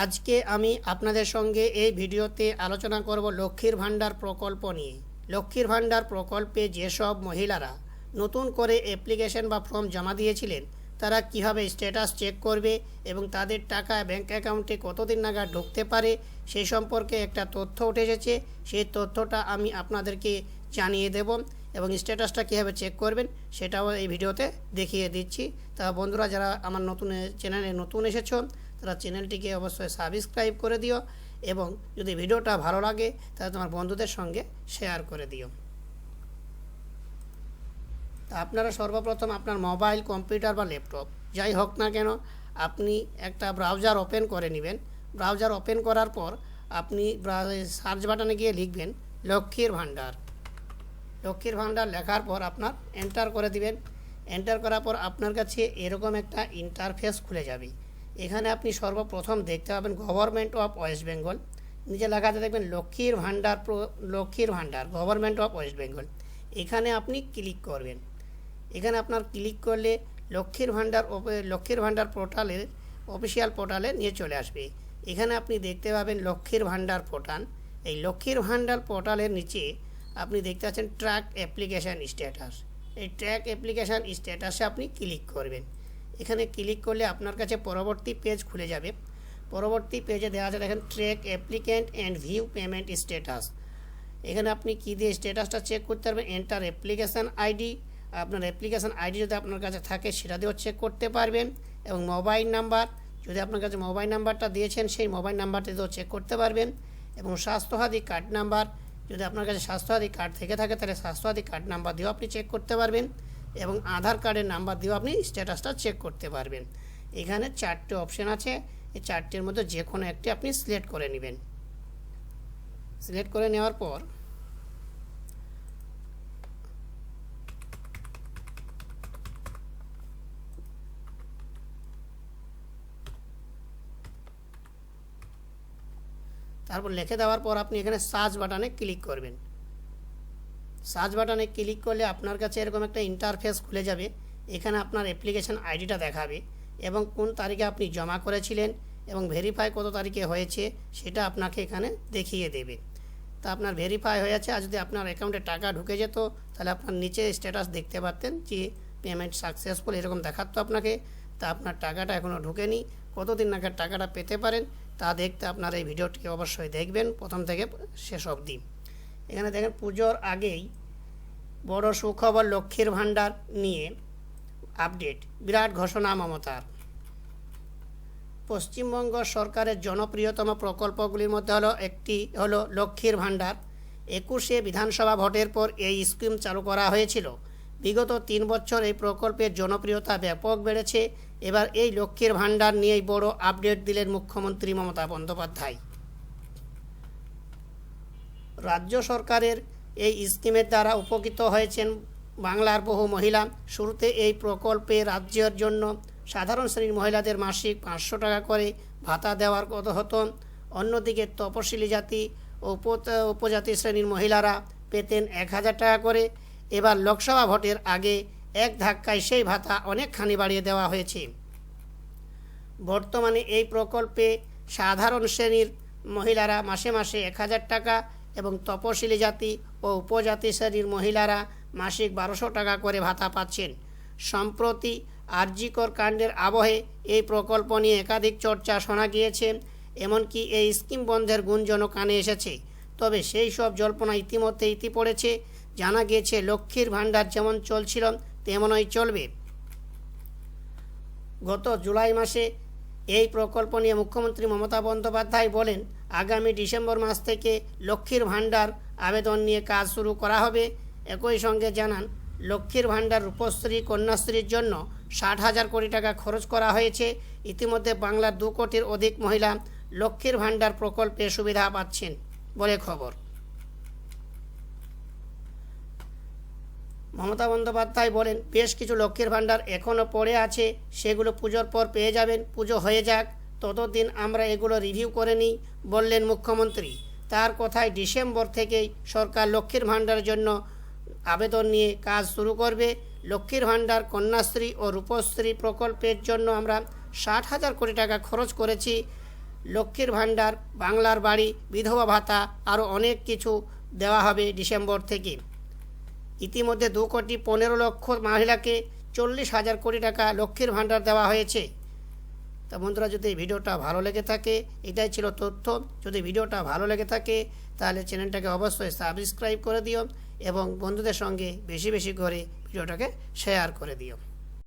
আজকে আমি আপনাদের সঙ্গে এই ভিডিওতে আলোচনা করব লক্ষ্মীর ভাণ্ডার প্রকল্প নিয়ে। লক্ষ্মীর ভাণ্ডার প্রকল্পে যেসব মহিলারা নতুন করে অ্যাপ্লিকেশন বা ফর্ম জমা দিয়েছিলেন, তারা কীভাবে স্ট্যাটাস চেক করবে এবং তাদের টাকা ব্যাংক অ্যাকাউন্টে কতদিন নাগাদ ঢুকতে পারে, সেই সম্পর্কে একটা তথ্য উঠে এসেছে। সেই তথ্যটা আমি আপনাদেরকে জানিয়ে দেব এবং স্ট্যাটাসটা কীভাবে চেক করবেন সেটাও এই ভিডিওতে দেখিয়ে দিচ্ছি। তা বন্ধুরা, যারা আমার নতুন চ্যানেলে নতুন এসেছ তারা চ্যানেলটিকে অবশ্যই সাবস্ক্রাইব করে দিও এবং যদি ভিডিওটা ভালো লাগে, তাহলে তোমার বন্ধুদের সঙ্গে শেয়ার করে দিও। তা আপনারা সর্বপ্রথম আপনার মোবাইল, কম্পিউটার বা ল্যাপটপ, যাই হোক না কেন, আপনি একটা ব্রাউজার ওপেন করে নেবেন। ব্রাউজার ওপেন করার পর আপনি সার্চ বাটনে গিয়ে লিখবেন, লক্ষ্মীর ভাণ্ডার। লক্ষ্মীর ভাণ্ডার লেখার পর আপনার এন্টার করে দিবেন। এন্টার করার পর আপনার কাছে এরকম একটা ইন্টারফেস খুলে যাবে। এখানে আপনি সর্বপ্রথম দেখতে পাবেন গভর্নমেন্ট অফ ওয়েস্ট বেঙ্গল নিচে লেখাতে দেখবেন লক্ষ্মীর ভাণ্ডার প্র- লক্ষ্মীর ভাণ্ডার গভর্নমেন্ট অফ ওয়েস্ট বেঙ্গল এখানে আপনি ক্লিক করবেন। এখানে আপনার ক্লিক করলে লক্ষ্মীর ভাণ্ডার লক্ষ্মীর ভাণ্ডার পোর্টালের অফিসিয়াল পোর্টালে নিয়ে চলে আসবে। এখানে আপনি দেখতে পাবেন লক্ষ্মীর ভাণ্ডার পোর্টাল এই লক্ষ্মীর ভাণ্ডার পোর্টালের নিচে আপনি দেখতে পাচ্ছেন ট্র্যাক অ্যাপ্লিকেশান স্ট্যাটাস এই ট্র্যাক অ্যাপ্লিকেশান স্ট্যাটাসে আপনি ক্লিক করবেন। এখানে ক্লিক করলে আপনার কাছে পরবর্তী পেজ খুলে যাবে। পরবর্তী পেজে দেওয়া আছে, দেখেন track applicant and view payment status এখানে আপনি কী দিয়ে স্ট্যাটাসটা চেক করতে পারবেন? এন্টার অ্যাপ্লিকেশান আইডি আপনার অ্যাপ্লিকেশান আইডি যদি আপনার কাছে থাকে, সেটা দিয়েও চেক করতে পারবেন। এবং মোবাইল নাম্বার যদি আপনার কাছে মোবাইল নাম্বারটা দিয়েছেন, সেই মোবাইল নাম্বারটা দিয়েও চেক করতে পারবেন। এবং স্বাস্থ্যসাথী কার্ড নাম্বার যদি আপনার কাছে স্বাস্থ্যসাথী কার্ড থেকে থাকে, তাহলে স্বাস্থ্যসাথী কার্ড নাম্বার দিয়েও আপনি চেক করতে পারবেন। এবং আধার কার্ডের নাম্বার দিয়েও আপনি স্ট্যাটাসটা চেক করতে পারবেন। এখানে চারটে অপশান আছে। এই চারটের মধ্যে যে কোনো একটি আপনি সিলেক্ট করে নেবেন। সিলেক্ট করে নেওয়ার পর তারপর লিখে দেওয়ার পর আপনি এখানে সার্চ বাটনে ক্লিক করবেন। সার্চ বাটনে ক্লিক করলে আপনার কাছে এরকম একটা ইন্টারফেস খুলে যাবে। এখানে আপনার অ্যাপ্লিকেশন আইডিটা দেখাবে এবং কোন তারিখে আপনি জমা করেছিলেন এবং ভেরিফাই কত তারিখে হয়েছে সেটা আপনাকে এখানে দেখিয়ে দেবে। তা আপনার ভেরিফাই হয়ে আছে আর যদি আপনার অ্যাকাউন্টে টাকা ঢুকে যেত, তাহলে আপনার নিচে স্ট্যাটাস দেখতে পারতেন যে পেমেন্ট সাকসেসফুল এরকম দেখাতো আপনাকে। তা আপনার টাকাটা এখনও ঢুকেনি। কতদিন নাগাদ টাকাটা পেতে পারেন, তা দেখতে আপনার এই ভিডিওটি অবশ্যই দেখবেন। প্রথম থেকে শেষ অবধি। এখানে দেখেন পুজোর আগেই বড় সুখবর লক্ষ্মীর ভাণ্ডার নিয়ে আপডেট বিরাট ঘোষণা মমতার। পশ্চিমবঙ্গ সরকারের জনপ্রিয়তম প্রকল্পগুলির মধ্যে হলো একটি হলো লক্ষ্মীর ভাণ্ডার। একুশে বিধানসভা ভোটের পর এই স্কিম চালু করা হয়েছিল। বিগত তিন বছর এই প্রকল্পের জনপ্রিয়তা ব্যাপক বেড়েছে। এবার এই লক্ষ্মীর ভাণ্ডার নিয়েই বড় আপডেট দিলেন মুখ্যমন্ত্রী মমতা বন্দ্যোপাধ্যায়। রাজ্য সরকারের এই স্কিমের দ্বারা উপকৃত হয়েছেন বাংলার বহু মহিলা। শুরুতে এই প্রকল্পে রাজ্যের জন্য সাধারণ শ্রেণির মহিলাদের মাসিক পাঁচশো টাকা করে ভাতা দেওয়ার কথা হতো। অন্যদিকে তপশিলি জাতি ও উপজাতি শ্রেণির মহিলারা পেতেন এক হাজার টাকা করে। এবার লোকসভা ভোটের আগে এক ধাক্কায় সেই ভাতা অনেকখানি বাড়িয়ে দেওয়া হয়েছে। বর্তমানে এই প্রকল্পে সাধারণ শ্রেণির মহিলারা মাসে মাসে এক হাজার টাকা এবং তপশিলি জাতি ও উপজাতি শ্রেণির মহিলারা মাসিক বারোশো টাকা করে ভাতা পাচ্ছেন। সম্প্রতি আরজিকর কাণ্ডের আবহে এই প্রকল্প নিয়ে একাধিক চর্চা শোনা গিয়েছে, এমনকি এই স্কিম বন্ধের গুঞ্জনও কানে এসেছে। তবে সেই সব জল্পনা ইতিমধ্যে ইতি পড়েছে, জানা গিয়েছে লক্ষ্মীর ভাণ্ডার যেমন চলছিল, তেমনই চলবে। গত জুলাই মাসে এই প্রকল্প নিয়ে মুখ্যমন্ত্রী মমতা বন্দ্যোপাধ্যায় বলেন আগামী ডিসেম্বর মাস থেকে লক্ষ্মীর ভাণ্ডার আবেদন নিয়ে কাজ শুরু করা হবে। একই সঙ্গে জানান, লক্ষ্মীর ভাণ্ডার রূপশ্রী কন্যাশ্রীর জন্য ষাট হাজার কোটি টাকা খরচ করা হয়েছে। ইতিমধ্যে বাংলার দু কোটির অধিক মহিলা লক্ষ্মীর ভাণ্ডার প্রকল্পে সুবিধা পাচ্ছেন বলে খবর। মমতা বন্দ্যোপাধ্যায় বলেন, বেশ কিছু লক্ষ্মীর ভাণ্ডার এখনও পড়ে আছে। সেগুলো পুজোর পর পেয়ে যাবেন। পুজো হয়ে যাক। ততদিন আমরা এগুলো রিভিউ করে নিই, বললেন মুখ্যমন্ত্রী। তার কথায় ডিসেম্বর থেকেই সরকার লক্ষ্মীর ভাণ্ডারের জন্য আবেদন নিয়ে কাজ শুরু করবে। লক্ষ্মীর ভাণ্ডার, কন্যাশ্রী ও রূপশ্রী প্রকল্পের জন্য আমরা ষাট হাজার কোটি টাকা খরচ করেছি। লক্ষ্মীর ভাণ্ডার, বাংলার বাড়ি, বিধবা ভাতা আরও অনেক কিছু দেওয়া হবে ডিসেম্বর থেকে। ইতিমধ্যে দু কোটি পনেরো লক্ষ মহিলাকে চল্লিশ হাজার কোটি টাকা লক্ষ্মীর ভাণ্ডার দেওয়া হয়েছে। তা বন্ধুরা, যদি ভিডিওটা ভালো লেগে থাকে, এটাই ছিল তথ্য। যদি ভিডিওটা ভালো লেগে থাকে, তাহলে চ্যানেলটাকে অবশ্যই সাবস্ক্রাইব করে দিও এবং বন্ধুদের সঙ্গে বেশি বেশি করে ভিডিওটাকে শেয়ার করে দিও।